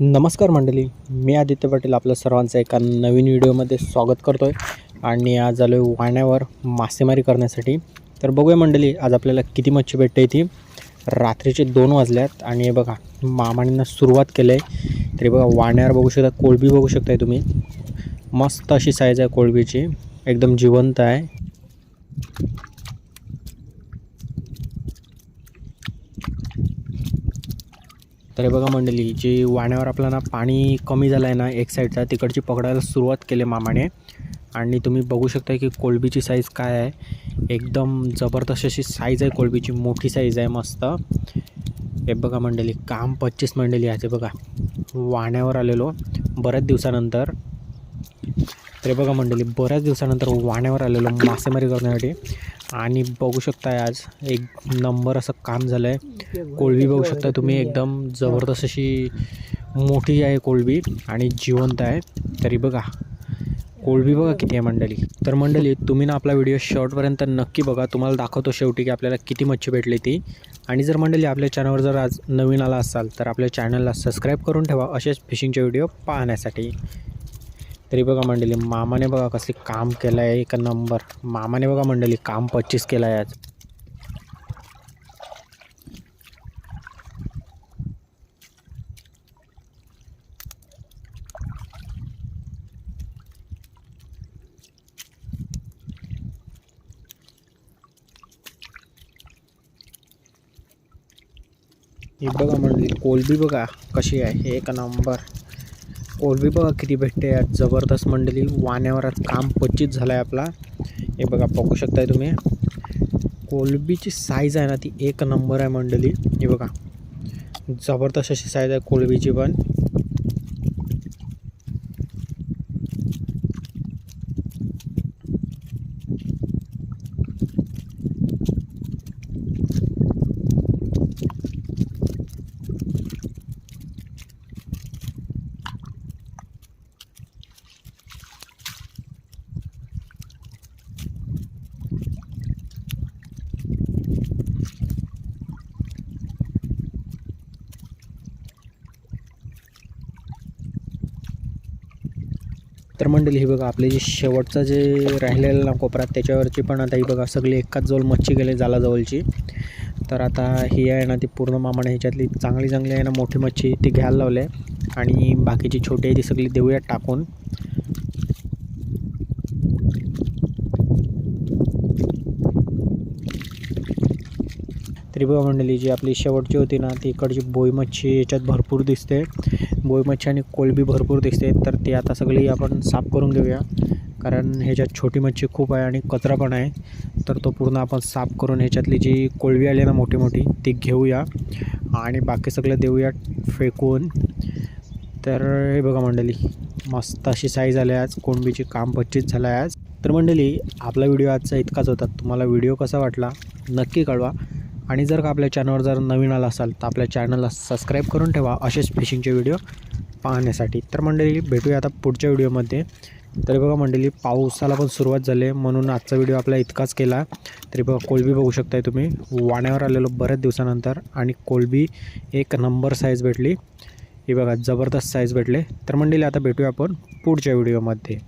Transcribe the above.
नमस्कार मंडळी मी आदित्य पाटील आपलं सर्वांचं एका नवीन व्हिडिओमध्ये स्वागत करतो आहे आणि आज आलो आहे वाण्यावर मासेमारी करण्यासाठी. तर बघूया मंडळी आज आपल्याला किती मच्छी भेटते ती रात्रीचे दोन वाजल्यात आणि हे बघा मामाने सुरुवात केलं आहे तरी बघा वाण्यावर बघू शकता कोळंबी बघू शकताय तुम्ही. मस्त अशी साईज आहे कोळंबीची. एकदम जिवंत आहे. तर हे बघा मंडळी जी वाण्यावर आपल्याला पाणी कमी झालं आहे ना एक साईडचा तिकडची पकडायला सुरुवात केली मामाने. आणि तुम्ही बघू शकता की कोळंबीची साईज काय आहे. एकदम जबरदस्त अशी साईज आहे कोळबीची मोठी साईज आहे मस्त. हे बघा मंडळी काम पच्चीस मंडळी आहे बघा. वाण्यावर आलेलो बऱ्याच दिवसानंतर. तर बघा मंडळी बऱ्याच दिवसानंतर वाण्यावर आलेलो मासेमारी करण्यासाठी. आणि बघू शकताय आज एक नंबर असं काम झालं आहे कोळबी बघू शकता तुम्ही एकदम जबरदस्त अशी मोठी आहे कोळबी आणि जिवंत आहे. तरी बघा कोळबी बघा किती आहे मंडळी. तर मंडळी तुम्ही ना आपला व्हिडिओ शॉर्टपर्यंत नक्की बघा. तुम्हाला दाखवतो शेवटी की आपल्याला किती मच्छी भेटली ती. आणि जर मंडळी आपल्या चॅनलवर जर आज नवीन आला असाल तर आपल्या चॅनलला सबस्क्राईब करून ठेवा. असेच फिशिंगचे व्हिडिओ पाहण्यासाठी. तरी बघा मंडळी मामाने बघा कसे काम केलं आहे एक नंबर. मामाने बघा मंडळी काम पच्चीस केलं आहे आज. ही बघा मंडळी कोलबी बघा कशी आहे. एक नंबर. कोलबी बघा किती भेटते आज जबरदस्त मंडळी वाण्यावर आज काम पच्चीस झालं आहे आपला. हे बघा बघू शकताय तुम्ही. कोलबीची साईज आहे ना ती एक नंबर आहे मंडळी. हे बघा. जबरदस्त अशी साईज आहे कोलबीची पण. तर मंडळी ही बघा आपले जे शेवटचं जे राहिलेलं ना कोपऱ्यात त्याच्यावरची पण आता ही बघा सगळी एकाच जवळ मच्छी गेले जालाजवळची. तर आता ही आहे ना ती पूर्ण मामाने ह्याच्यातली चांगली चांगली आहे ना मोठी मच्छी ती घ्यायला लावली आहे. आणि बाकीची छोटी आहे ती सगळी देऊयात टाकून. त्रिभुवा मंडळी जी आपली शेवटची होती ना ती इकडची बोई मच्छी याच्यात भरपूर दिसते. बोई मच्छी आणि कोळंबी भरपूर दिसते. तर ती आता सगळी आपण साफ करून घेऊया. कारण ह्याच्यात छोटी मच्छी खूप आहे आणि कचरा पण आहे. तर तो पूर्ण आपण साफ करून ह्याच्यातली जी कोळवी आली ना मोठी मोठी ती घेऊया. आणि बाकी सगळं देऊया फेकून. तर हे बघा मंडळी मस्त अशी साईज आली आज. कोळंबीची काम पच्चीस झालं आहे आज. तर मंडळी आपला व्हिडिओ आजचा इतकाच होता. तुम्हाला व्हिडिओ कसा वाटला नक्की कळवा. आणि जर का आपल्या चॅनलवर जर नवीन आला असाल तर आपल्या चॅनलला सबस्क्राईब करून ठेवा. असेच फिशिंगचे व्हिडिओ पाहण्यासाठी. तर मंडळी भेटूया आता पुढच्या व्हिडिओमध्ये तरी बघा मंडळी पावसाला पण सुरुवात झाली म्हणून आजचा व्हिडिओ आपला इतकाच केला. तरी बघा कोलबी बघू शकताय तुम्ही. वाण्यावर आलेलो बऱ्याच दिवसानंतर आणि कोलबी एक नंबर साईज भेटली. हे बघा जबरदस्त साईज भेटले. तर मंडळी आता भेटूया आपण पुढच्या व्हिडिओमध्ये